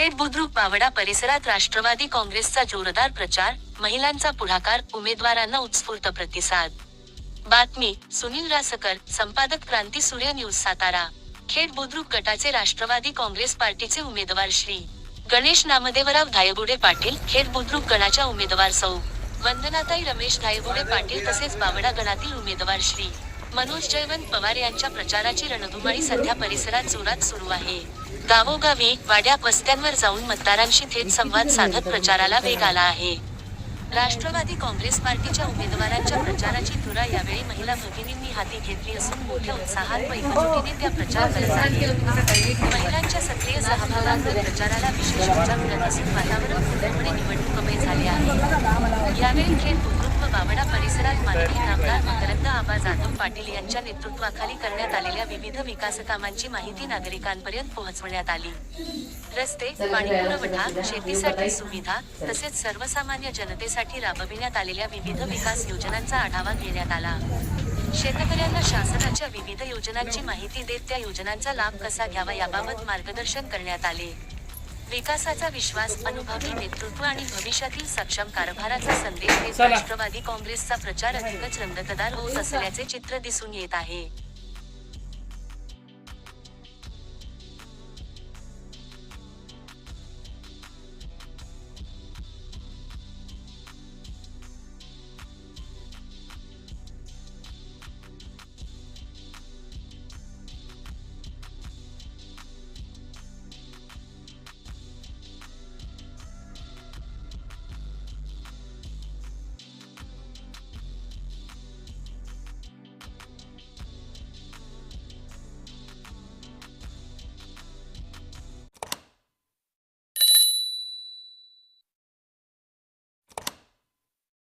खेड बुद्रुक बावडा परिसरात राष्ट्रवादी काँग्रेसचा जोरदार प्रचार महिलांचा पुढाकार उमेदवारांना उत्स्फूर्त प्रतिसाद. बातमी सुनील रासकर संपादक क्रांती सूर्य न्यूज सातारा. खेड बुद्रुक गटाचे राष्ट्रवादी काँग्रेस पार्टीचे उमेदवार श्री. गणेश नामदेवराव धायगुडे पाटील खेड बुद्रुक गणाच्या उमेदवार सौ. वंदनाताई रमेश धायगुडे पाटील तसेच बावडा गणातील उमेदवार श्री. मनोज जयवंत पवार यांच्या प्रचाराची रणधुमाळी सध्या परिसरात जोरात सुरू आहे. गावोगावी वाड्या वस्त्यांवर जाऊन मतदारांशी थेट संवाद साधत प्रचाराला वेग आला आहे. राष्ट्रवादी काँग्रेस पार्टीच्या उमेदवारांच्या प्रचाराची धुरा यावेळी महिला भगिनींनी हाती घेतली असून मोठ्या उत्साहात व त्या प्रचार करत आहेत. महिलांच्या सक्रिय सहभागामुळे प्रचाराला विशेष ऊर्जा मिळत असून वातावरण पूर्णपणे निवडणूकमय झाले आहे यावेळी खेड बुद्रुक व बावडा परिसरात माननीय आबा जाधव पाटील यांच्या नेतृत्वाखाली करण्यात आलेल्या विविध विकास कामांची माहिती नागरिकांपर्यंत पोहोचवण्यात आली. रस्ते पाणीपुरवठा शेतीसाठी सुविधा तसेच सर्वसामान्य जनतेसाठी राबविण्यात आलेल्या विविध विकास योजनांचा आढावा घेण्यात आला. शेतकऱ्यांना शासनाच्या विविध योजनांची माहिती देत त्या योजनांचा लाभ कसा घ्यावा याबाबत मार्गदर्शन करण्यात आले. विकासाचा विश्वास अनुभवी नेतृत्व आणि भविष्यातील सक्षम कारभाराचा संदेश देत राष्ट्रवादी काँग्रेसचा प्रचार अधिकच रंगतदार होत असल्याचे चित्र दिसून येत आहे.